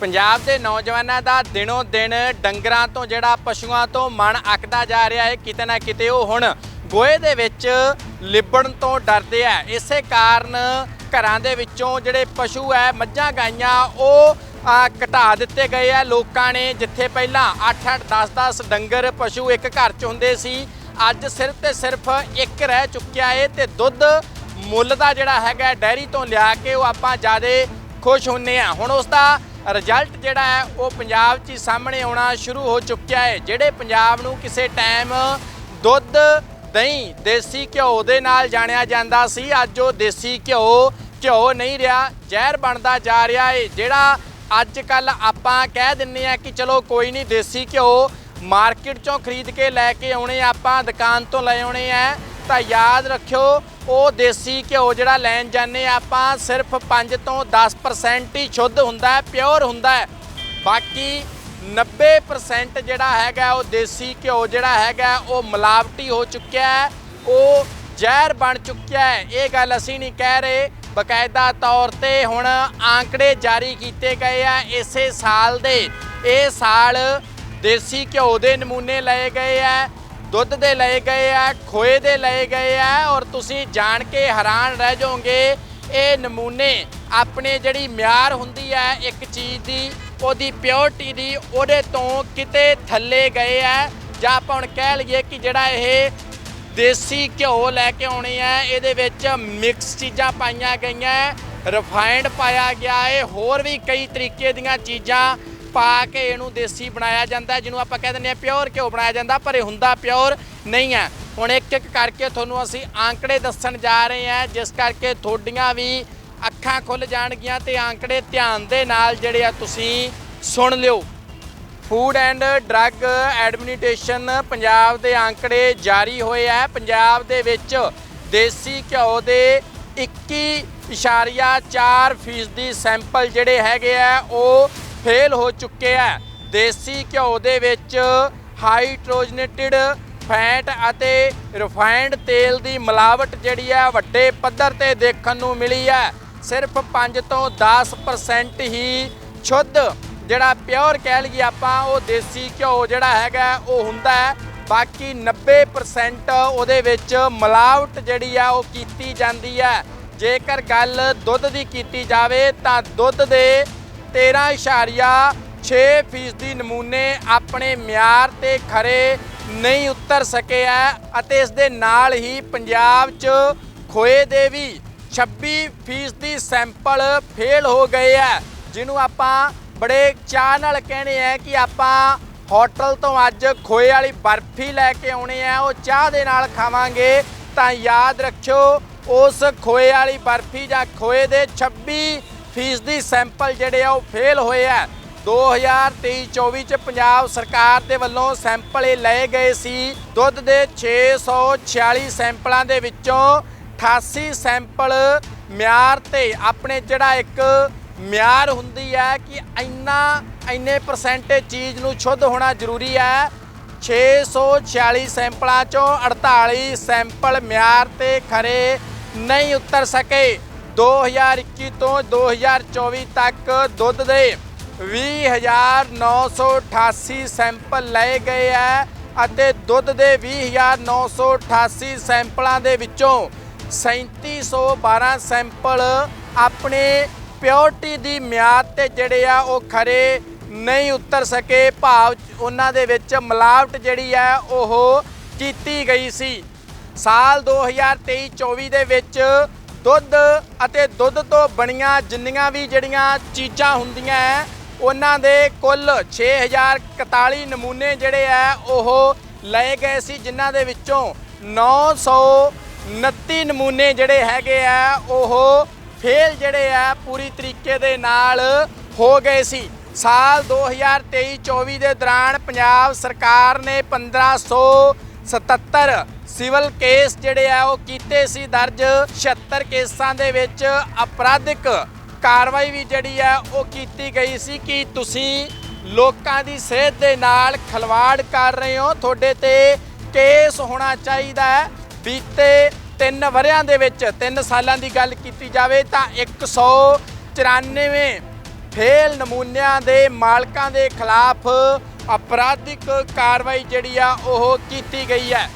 ਪੰਜਾਬ ਦੇ ਨੌਜਵਾਨਾਂ ਦਾ ਦਿਨੋਂ ਦਿਨ ਡੰਗਰਾਂ ਤੋਂ ਜਿਹੜਾ ਪਸ਼ੂਆਂ ਤੋਂ ਮਨ ਅੱਕਦਾ ਜਾ ਰਿਹਾ ਹੈ, ਕਿਤੇ ਨਾ ਕਿਤੇ ਉਹ ਹੁਣ ਗੋਹੇ ਦੇ ਵਿੱਚ ਲਿਬੜਨ ਤੋਂ ਡਰਦੇ ਆ। ਇਸੇ ਕਾਰਨ ਘਰਾਂ ਦੇ ਵਿੱਚੋਂ ਜਿਹੜੇ ਪਸ਼ੂ ਹੈ, ਮੱਝਾਂ ਗਾਈਆਂ, ਉਹ ਘਟਾ ਦਿੱਤੇ ਗਏ ਆ ਲੋਕਾਂ ਨੇ, ਜਿੱਥੇ ਪਹਿਲਾਂ 8-8 10-10 ਡੰਗਰ ਪਸ਼ੂ ਇੱਕ ਘਰ 'ਚ ਹੁੰਦੇ ਸੀ, ਅੱਜ ਸਿਰਫ ਤੇ ਸਿਰਫ ਇੱਕ ਰਹਿ ਚੁੱਕਿਆ ਏ ਤੇ ਦੁੱਧ ਮੁੱਲ ਦਾ ਜਿਹੜਾ ਹੈਗਾ, ਡੈਰੀ ਤੋਂ ਲਿਆ ਕੇ ਉਹ ਆਪਾਂ ਜ਼ਿਆਦਾ ਖੁਸ਼ ਹੁੰਨੇ ਆ। ਹੁਣ ਉਸ ਦਾ ਰਿਜ਼ਲਟ ਜਿਹੜਾ ਹੈ, ਉਹ ਪੰਜਾਬ 'ਚ ਹੀ ਸਾਹਮਣੇ ਆਉਣਾ ਸ਼ੁਰੂ ਹੋ ਚੁੱਕਿਆ ਹੈ, ਜਿਹੜੇ ਪੰਜਾਬ ਨੂੰ ਕਿਸੇ ਟਾਈਮ ਦੁੱਧ, ਦਹੀਂ, ਦੇਸੀ ਘਿਓ ਦੇ ਨਾਲ ਜਾਣਿਆ ਜਾਂਦਾ ਸੀ, ਅੱਜ ਉਹ ਦੇਸੀ ਘਿਓ ਘਿਓ ਨਹੀਂ ਰਿਹਾ, ਜ਼ਹਿਰ ਬਣਦਾ ਜਾ ਰਿਹਾ ਏ ਜਿਹੜਾ ਅੱਜ ਕੱਲ ਆਪਾਂ ਕਹਿ ਦਿੰਨੇ ਆ ਕਿ ਚਲੋ ਕੋਈ ਨਹੀਂ, ਦੇਸੀ ਘਿਓ ਮਾਰਕੀਟ ਚੋਂ ਖਰੀਦ ਕੇ ਲੈ ਕੇ ਆਉਣੇ, ਆਪਾਂ ਦੁਕਾਨ ਤੋਂ ਲੈ ਆਉਣੇ ਆ ਤਾਂ ਯਾਦ ਰੱਖਿਓ ਉਹ ਦੇਸੀ ਘਿਓ ਜਿਹੜਾ ਲੈਣ ਜਾਂਦੇ ਆਪਾਂ, ਸਿਰਫ 5 ਤੋਂ 10% ਹੀ ਸ਼ੁੱਧ ਹੁੰਦਾ ਹੈ ਪਿਓਰ ਹੁੰਦਾ ਹੈ। ਬਾਕੀ 90% ਜਿਹੜਾ ਹੈਗਾ, ਉਹ ਦੇਸੀ ਘਿਓ ਜਿਹੜਾ ਹੈਗਾ, ਉਹ ਮਿਲਾਵਟੀ ਹੋ ਚੁੱਕਿਆ ਹੈ, ਉਹ ਜ਼ਹਿਰ ਬਣ ਚੁੱਕਿਆ ਹੈ। ਇਹ ਗੱਲ ਅਸੀਂ ਨਹੀਂ ਕਹਿ ਰਹੇ। ਬਕਾਇਦਾ ਤੌਰ ਤੇ ਹੁਣ ਆંકੜੇ ਜਾਰੀ ਕੀਤੇ ਗਏ ਆ ਇਸੇ ਸਾਲ ਦੇ। ਇਹ ਸਾਲ ਦੇਸੀ ਘਿਓ ਦੇ ਨਮੂਨੇ ਲਏ ਗਏ ਆ। ਦੁੱਧ ਦੇ ਲਏ ਗਏ ਆ, ਖੋਏ ਦੇ ਲਏ ਗਏ ਆ ਔਰ ਤੁਸੀਂ ਜਾਣ ਕੇ ਹੈਰਾਨ ਰਹਿ ਜਾਓਗੇ। ਇਹ ਨਮੂਨੇ ਆਪਣੇ ਜਿਹੜੀ ਮਿਆਰ ਹੁੰਦੀ ਹੈ ਇੱਕ ਚੀਜ਼ ਦੀ, ਉਹਦੀ ਪਿਓਰਟੀ ਦੀ, ਉਹਦੇ ਤੋਂ ਕਿਤੇ ਥੱਲੇ ਗਏ ਆ। ਜਾਂ ਆਪਾਂ ਹੁਣ ਕਹਿ ਲਈਏ ਕਿ ਜਿਹੜਾ ਇਹ ਦੇਸੀ ਘਿਓ ਲੈ ਕੇ ਆਉਣੀ ਹੈ ਇਹਦੇ ਵਿੱਚ ਮਿਕਸ ਚੀਜ਼ਾਂ ਪਾਈਆਂ ਗਈਆਂ ਰਿਫਾਈਨਡ ਪਾਇਆ ਗਿਆ। ਹੈ ਹੋਰ ਵੀ ਕਈ ਤਰੀਕੇ ਦੀਆਂ ਚੀਜ਼ਾਂ ਪਾ ਕੇ ਇਹਨੂੰ ਦੇਸੀ ਬਣਾਇਆ ਜਾਂਦਾ ਜਿਹਨੂੰ ਆਪਾਂ ਕਹਿ ਦਿੰਦੇ ਆ ਪਿਓਰ ਘਿਓ ਬਣਾਇਆ ਜਾਂਦਾ, ਪਰ ਇਹ ਹੁੰਦਾ ਪਿਓਰ ਨਹੀਂ ਹੈ। ਹੁਣ ਇੱਕ ਇੱਕ ਕਰਕੇ ਤੁਹਾਨੂੰ ਅਸੀਂ ਆંકੜੇ ਦੱਸਣ ਜਾ ਰਹੇ ਹਾਂ, ਜਿਸ ਕਰਕੇ ਤੁਹਾਡੀਆਂ ਵੀ ਅੱਖਾਂ ਖੁੱਲ ਜਾਣਗੀਆਂ ਤੇ ਆંકੜੇ ਧਿਆਨ ਦੇ ਨਾਲ ਜਿਹੜੇ ਆ ਤੁਸੀਂ ਸੁਣ ਲਿਓ। Food and drug administration Punjab ਦੇ ਆંકੜੇ ਜਾਰੀ ਹੋਏ ਆ। ਪੰਜਾਬ ਦੇ ਵਿੱਚ ਦੇਸੀ ਘਿਓ ਦੇ 21.4% ਫੀਸਦੀ ਸੈਂਪਲ ਜਿਹੜੇ ਹੈਗੇ ਆ, ਉਹ ਫੇਲ ਹੋ ਚੁੱਕੇ ਹੈ ਦੇਸੀ ਘਿਓ ਦੇ ਵਿੱਚ ਹਾਈਡਰੋਜਨੇਟਿਡ ਫੈਟ ਅਤੇ ਰਿਫਾਈਨਡ ਤੇਲ ਦੀ ਮਿਲਾਵਟ ਜਿਹੜੀ ਹੈ ਵੱਡੇ ਪੱਧਰ ਤੇ ਦੇਖਣ ਨੂੰ ਮਿਲੀ ਹੈ ਸਿਰਫ 5 ਤੋਂ 10% ਹੀ ਸ਼ੁੱਧ ਜਿਹੜਾ ਪਿਓਰ ਕਹਿ ਲਈਏ ਆਪਾਂ, ਉਹ ਦੇਸੀ ਘਿਓ ਜਿਹੜਾ ਹੈਗਾ, ਉਹ ਹੁੰਦਾ ਹੈ। ਬਾਕੀ 90% ਉਹਦੇ ਵਿੱਚ ਮਿਲਾਵਟ ਜਿਹੜੀ ਆ, ਉਹ ਕੀਤੀ ਜਾਂਦੀ ਹੈ ਜੇਕਰ ਗੱਲ ਦੁੱਧ ਦੀ ਕੀਤੀ ਜਾਵੇ, ਤਾਂ ਦੁੱਧ ਦੇ 13.6 ਫੀਸਦੀ ਨਮੂਨੇ ਆਪਣੇ ਮਿਆਰ ਤੇ ਖਰੇ ਨਹੀਂ ਉਤਰ ਸਕੇ ਹੈ ਅਤੇ ਇਸ ਦੇ ਨਾਲ ਹੀ ਪੰਜਾਬ 'ਚ ਖੋਏ ਦੇ ਵੀ 26 ਫੀਸਦੀ ਸੈਂਪਲ ਫੇਲ ਹੋ ਗਏ ਹੈ ਜਿਹਨੂੰ ਆਪਾਂ ਬੜੇ ਚਾਹ ਨਾਲ ਕਹਿੰਦੇ ਆ ਕਿ ਆਪਾਂ ਹੋਟਲ ਤੋਂ ਅੱਜ ਖੋਏ ਵਾਲੀ ਬਰਫੀ ਲੈ ਕੇ ਆਉਣੀ ਆ ਉਹ ਚਾਹ ਦੇ ਨਾਲ ਖਾਵਾਂਗੇ। ਤਾਂ ਯਾਦ ਰੱਖਿਓ, ਉਸ ਖੋਏ ਵਾਲੀ ਬਰਫੀ ਜਾਂ ਖੋਏ ਦੇ 26 ਫੀਸਦੀ ਸੈਂਪਲ ਜਿਹੜੇ ਆ ਉਹ ਫੇਲ ਹੋਏ ਆ। 2023-24 ਚ ਪੰਜਾਬ ਸਰਕਾਰ ਦੇ ਵੱਲੋਂ ਸੈਂਪਲ ਇਹ ਲਏ ਗਏ ਸੀ। ਦੁੱਧ ਦੇ 646 ਸੈਂਪਲਾਂ ਦੇ ਵਿੱਚੋਂ 88 ਸੈਂਪਲ ਮਿਆਰ ਤੇ ਆਪਣੇ ਜਿਹੜਾ ਇੱਕ ਮਿਆਰ ਹੁੰਦੀ ਹੈ ਕਿ ਇੰਨਾ, ਇੰਨੇ ਪਰਸੈਂਟੇਜ ਚੀਜ਼ ਨੂੰ ਸ਼ੁੱਧ ਹੋਣਾ ਜ਼ਰੂਰੀ ਹੈ। 646 ਸੈਂਪਲਾਂ ਚੋਂ 48 ਸੈਂਪਲ ਮਿਆਰ ਤੇ ਖਰੇ ਨਹੀਂ ਉਤਰ ਸਕੇ। 2021 ਤੋਂ 2024 ਤੱਕ ਦੁੱਧ ਦੇ 20988 ਸੈਂਪਲ ਲਏ ਗਏ ਹੈ ਅਤੇ ਦੁੱਧ ਦੇ 20988 ਸੈਂਪਲਾਂ ਦੇ ਵਿੱਚੋਂ 3712 ਸੈਂਪਲ ਆਪਣੇ ਪਿਓਰਟੀ ਦੀ ਮਿਆਦ ਤੇ ਜਿਹੜੇ ਆ ਉਹ ਖਰੇ ਨਹੀਂ ਉਤਰ ਸਕੇ। ਭਾਵ ਉਹਨਾਂ ਦੇ ਵਿੱਚ ਮਿਲਾਵਟ ਜਿਹੜੀ ਹੈ ਉਹ ਕੀਤੀ ਗਈ ਸੀ। ਸਾਲ 2023-24 ਦੇ ਵਿੱਚ ਦੁੱਧ ਅਤੇ ਦੁੱਧ ਤੋਂ ਬਣੀਆਂ ਜਿੰਨੀਆਂ ਵੀ ਜਿਹੜੀਆਂ ਚੀਜ਼ਾਂ ਹੁੰਦੀਆਂ ਹੈ ਉਹਨਾਂ ਦੇ ਕੁੱਲ 6041 ਨਮੂਨੇ ਜਿਹੜੇ ਆ ਉਹ ਲਏ ਗਏ ਸੀ, ਜਿਨ੍ਹਾਂ ਦੇ ਵਿੱਚੋਂ 929 ਨਮੂਨੇ ਜਿਹੜੇ ਹੈਗੇ ਆ ਉਹ ਫੇਲ ਜਿਹੜੇ ਆ ਪੂਰੀ ਤਰੀਕੇ ਦੇ ਨਾਲ ਹੋ ਗਏ ਸੀ। ਸਾਲ 2023-24 ਦੇ ਦੌਰਾਨ ਪੰਜਾਬ ਸਰਕਾਰ ਨੇ 1577 ਸਿਵਲ ਕੇਸ ਜਿਹੜੇ ਆ ਉਹ ਕੀਤੇ ਸੀ ਦਰਜ। 76 ਕੇਸਾਂ ਦੇ ਵਿੱਚ ਅਪਰਾਧਿਕ ਕਾਰਵਾਈ ਵੀ ਜਿਹੜੀ ਆ ਉਹ ਕੀਤੀ ਗਈ ਸੀ ਕਿ ਤੁਸੀਂ ਲੋਕਾਂ ਦੀ ਸਿਹਤ ਦੇ ਨਾਲ ਖਲਵਾੜ ਕਰ ਰਹੇ ਹੋ। ਤੁਹਾਡੇ ਤੇ ਕੇਸ ਹੋਣਾ ਚਾਹੀਦਾ ਹੈ। ਬੀਤੇ 3 ਵਰਿਆਂ ਦੇ ਵਿੱਚ 3 ਸਾਲਾਂ ਦੀ ਗੱਲ ਕੀਤੀ ਜਾਵੇ ਤਾਂ 194 ਫੇਲ ਨਮੂਨਿਆਂ ਦੇ ਮਾਲਕਾਂ ਦੇ ਖਿਲਾਫ ਅਪਰਾਧਿਕ ਕਾਰਵਾਈ ਜਿਹੜੀ ਆ ਉਹ ਕੀਤੀ ਗਈ ਹੈ।